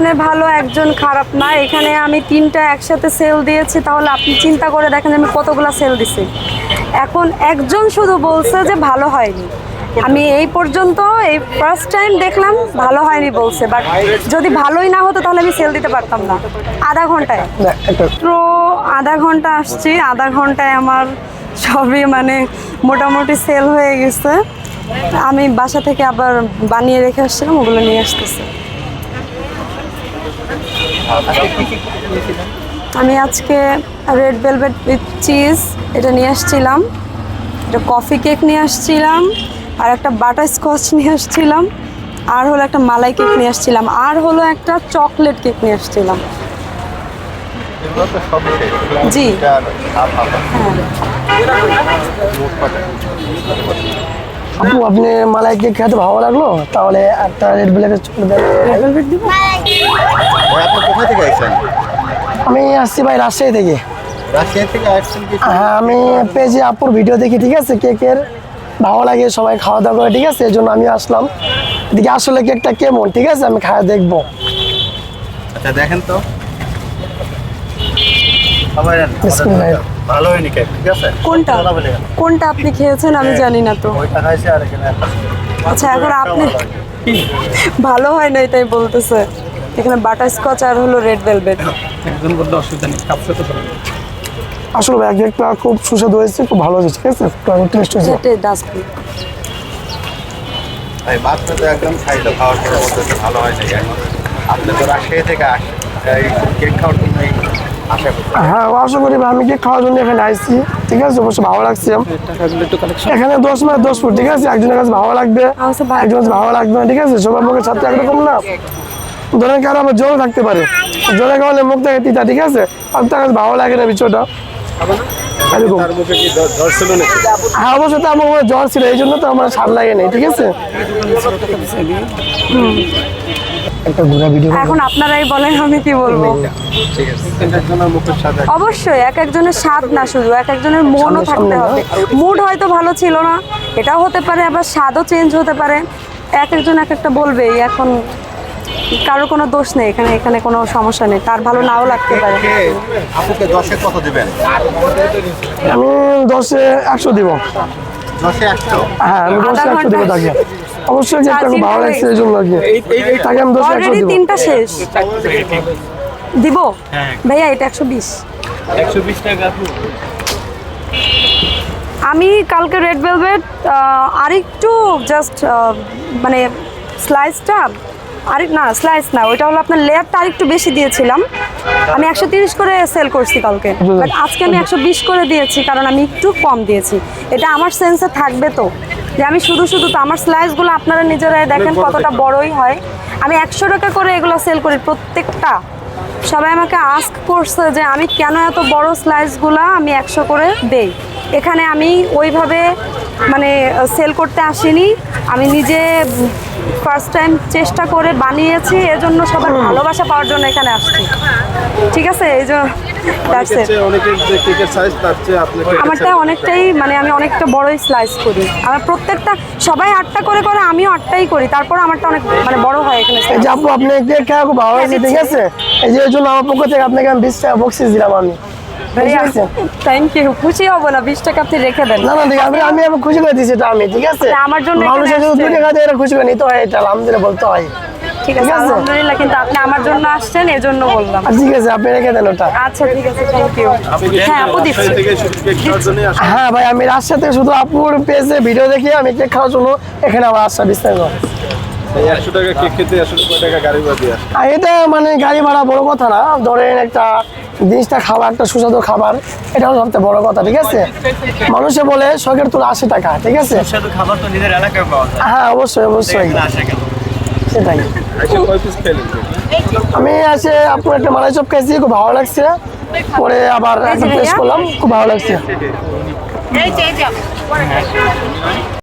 মানে ভালো একজন খারাপ না। এখানে আমি তিনটা একসাথে সেল দিয়েছি তাহলে আপনি চিন্তা করে দেখেন আমি কতগুলা সেল দিছি। এখন একজন শুধু বলছে যে ভালো হয়নি। আমি এই পর্যন্ত এই ফার্স্ট টাইম দেখলাম ভালো হয়নি বলছে বাট যদি ভালোই না হতো তাহলে আমি সেল দিতে পারতাম না। আধা ঘন্টায়। তো আধা ঘণ্টা আসছি আধা ঘন্টায় আমার সবই মানে মোটামুটি সেল হয়ে গেছে। আমি বাসা থেকে আবার বানিয়ে রেখে আসছিলাম ওগুলো নিয়ে আসতেছি। আমি আজকে রেড ভেলভেট উইথ চিজ এটা নিয়ে আসছিলাম এটা কফি কেক নিয়ে আসছিলাম আর একটা বাটার স্কচ নিয়ে আসছিলাম আর হলো একটা মালাই কেক নিয়ে আসছিলাম আর হলো একটা চকলেট কেক নিয়ে আসছিলাম। জি। হ্যাঁ? আপু আপনি মালাই কেক খেতে ভালো লাগল? তাহলে একটা রেড ব্ল্যাকের চকলেট দেন। রেড ভেলভেট দিব আপনি কোথা থেকে আসছেন? আমি আসছি ভাই রাজশাহী থেকে। রাশিয়া থেকে আসছেন কি হ্যাঁ আমি পেজে আপুর ভিডিও দেখি ঠিক আছে? কেকের ভালো লাগে সবাই খাওয়া দাওয়া করে ঠিক আছে? এই জন্য আমি আসলাম। এদিকে আসলে কেকটা কেমন ঠিক আছে? আমি খাওয়া দেখব। আচ্ছা দেখেন তো। ভালো হয়নি কেক ঠিক আছে? কোনটা। কোনটা আপনি খেয়েছেন আমি জানি না তো। ওইটা খাইছে আর এখানে আচ্ছা এখন আপনি ভালো হয় নাই তাই বলতেছে। এখানে বাটার স্কচ আর হলো রেড ভেলভেট। একজন বললে অসুবিধা নেই কাপসে তো আসলে ভাই কেকটা খুব সুস্বাদু হয়েছে খুব ভালো হয়েছে ঠিক আছে? টেস্ট হয়েছে। ডাস্টবিন ভাই মাত্র তো একদম খাইলো খাওয়ার পরে ভালো হয় নাই। আপনি তো রাশিয়া থেকে আসেন এই কেক খাওয়ার করছি হ্যাঁ আশা করি আমি কেক খাওয়ার জন্য এখানে আসছি ঠিক আছে? অবশ্যই ভালো লাগছে। এখানে দশ মাস দশ ফুট ঠিক আছে? একজনের কাছে ভালো লাগবে আমার কাছে ভালো- একজনের কাছে ভালো লাগবে না ঠিক আছে? সবার মুখে ছাত্র একরকম না। ধরেন কারও আবার জ্বর থাকতে পারে। জ্বরে খাওয়ালে মুখ থেকে তিতা ঠিক আছে? আর তার কাছে ভালো লাগে না বিষয়টা। কি হ্যাঁ অবশ্যই তো আমার জ্বর ছিল এই জন্য তো আমার স্বাদ লাগে নেই ঠিক আছে? একটা ঘোরা ভিডিও এখন আপনারাই বলেন আমি কি বলব। অবশ্যই এক একজনের স্বাদ না শুধু এক একজনের মনও থাকতে হবে। মুড হয়তো ভালো ছিল না এটাও হতে পারে আবার স্বাদও চেঞ্জ হতে পারে। এক একজন এক একটা বলবেই এখন কারও কোনো দোষ নেই এখানে এখানে কোনো সমস্যা নেই তার ভালো নাও লাগতে পারে। আপুকে দশে কত দিবেন? আমি দশে একশো দিব। দশে একশো? হ্যাঁ আমি দশে একশো দিব তাকে। অবশ্যই যে খুব ভালো লাগছে এই জন্য আর কি। তাকে আমি দশ একশো অলরেডি দিব। তিনটা শেষ। দিব? ভাইয়া এটা একশো বিশ। একশো বিশ টাকা আমি কালকে রেড ভেলভেট আরেকটু জাস্ট মানে স্লাইসটা আরেক না স্লাইস না ওইটা হলো আপনার লেয়ারটা আরেকটু বেশি দিয়েছিলাম। আমি একশো তিরিশ করে সেল করছি কালকে। বাট আজকে আমি একশো বিশ করে দিয়েছি কারণ আমি একটু কম দিয়েছি। এটা আমার সেন্সে থাকবে তো। যে আমি শুধু শুধু তো আমার স্লাইসগুলো আপনারা নিজেরাই দেখেন কতটা বড়ই হয়। আমি একশো টাকা করে এগুলো সেল করি প্রত্যেকটা। সবাই আমাকে আস্ক করছে যে আমি কেন এত বড় স্লাইসগুলো আমি একশো করে দেই? এখানে আমি ওইভাবে মানে সেল করতে আসিনি। আমি নিজে ফার্স্ট টাইম চেষ্টা করে বানিয়েছি এজন্য সবার ভালোবাসা পাওয়ার জন্য এখানে আসছি। ঠিক আছে? এই যে আমারটা অনেকটাই মানে আমি অনেকটা বড়ই স্লাইস করি। আমার প্রত্যেকটা সবাই আটটা করে করে আমিও আটটাই করি। তারপর আমারটা অনেক মানে বড় হয় এখানে আপু আপনি খুব ভালো ঠিক আছে? এই যে জন্য আমার পক্ষ থেকে আপনাকে আমি বিশ টাকা বক্সিস দিলাম আমি? থ্যাংক ইউ খুশি হব না? বিশ টাকা আপনি রেখে দেন। না না ঠিক আছে। আমি আমি খুশি করে এটা আমি ঠিক আছে? আচ্ছা, আমার জন্য মানুষের যদি দুই টাকা দিয়ে এটা খুশি করে নিতে হয় এটা আলহামদুলিল্লাহ বলতে হয়। ঠিক আছে আলহামদুলিল্লাহ কিন্তু আপনি আমার জন্য আসছেন এজন্য বললাম। ঠিক আছে আপনি রেখে দেন ওটা। আচ্ছা ঠিক আছে থ্যাংক ইউ হ্যাঁ আপু দিচ্ছি। হ্যাঁ ভাই আমি রাজশাহী থেকে শুধু আপুর পেজে ভিডিও দেখি আমি কেক খাওয়ার জন্য এখানে আমার আসা বিস্তারিত। এটা মানে গাড়ি ভাড়া বড় কথা না ধরেন একটা জিনিসটা খাবার একটা সুস্বাদু খাবার এটা হলো সবচেয়ে বড় কথা ঠিক আছে? মানুষে বলে শখের তুলে আশি টাকা ঠিক আছে? সুস্বাদু খাবার তো নিজের এলাকায় পাওয়া যায়। হ্যাঁ অবশ্যই অবশ্যই। সেটাই। আমি আছে আপনার একটা মালাই চপ খাইছি খুব ভালো লাগছে। পরে আবার একটা। টেস্ট করলাম খুব ভালো লাগছে।